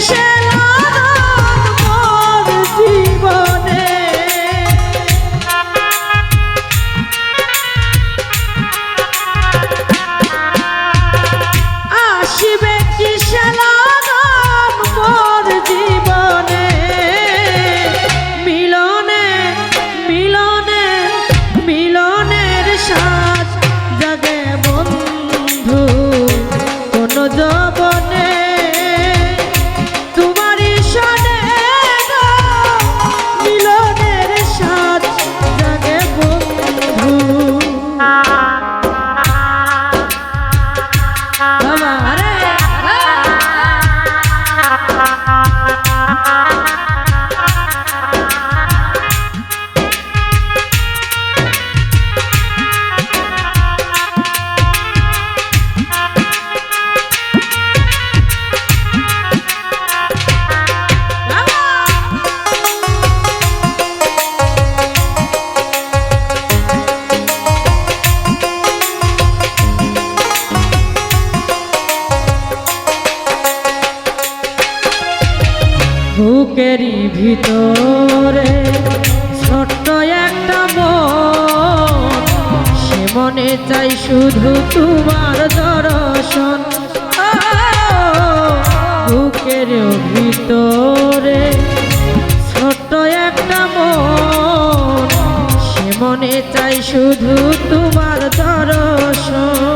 শেষ Mama. বুকেরই ভিতরে ছোট্ট একটা মন সে মনে চাই শুধু তোমার দর্শন। বুকের ভিতরে ছোট্ট একটা মন সে মনে চাই শুধু তোমার দর্শন।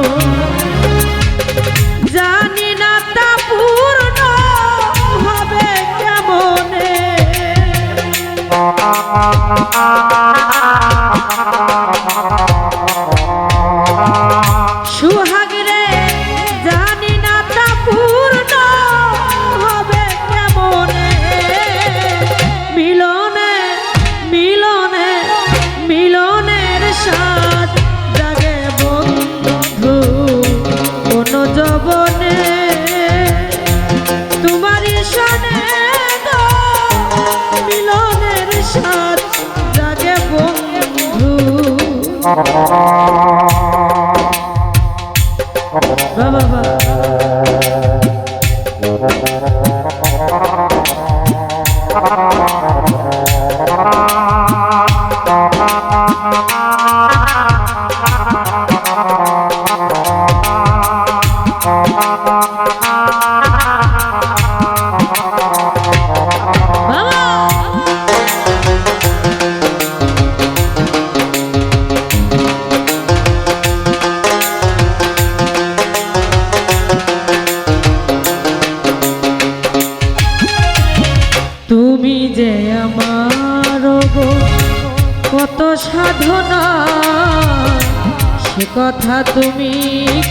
কথা তুমি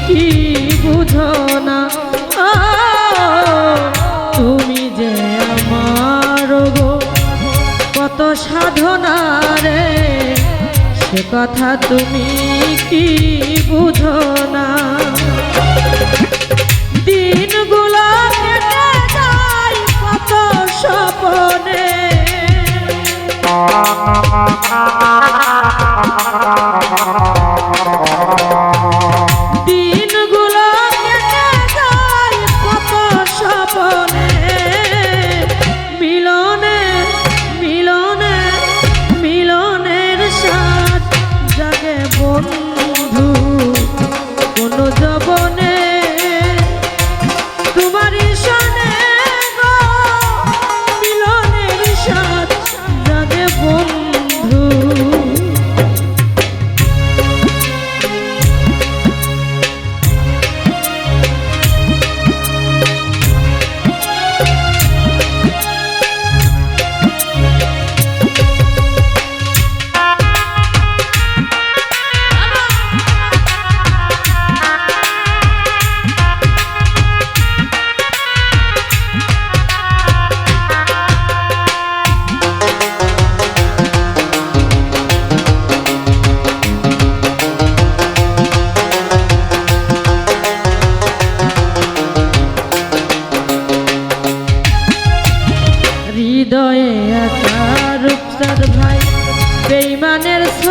কি বুঝো না? তুমি যে আমার গো, কত সাধনা রে। সে কথা তুমি কি বুঝো না? কত স্বপনে। দিনগুলো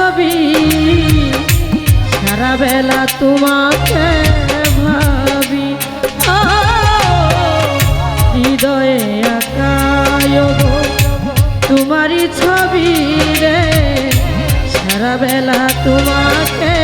ভাবি সারা বেলা তোমাকে ভাবি। হৃদয়ে আকায় তোমারই ছবি রে। সারা বেলা তোমাকে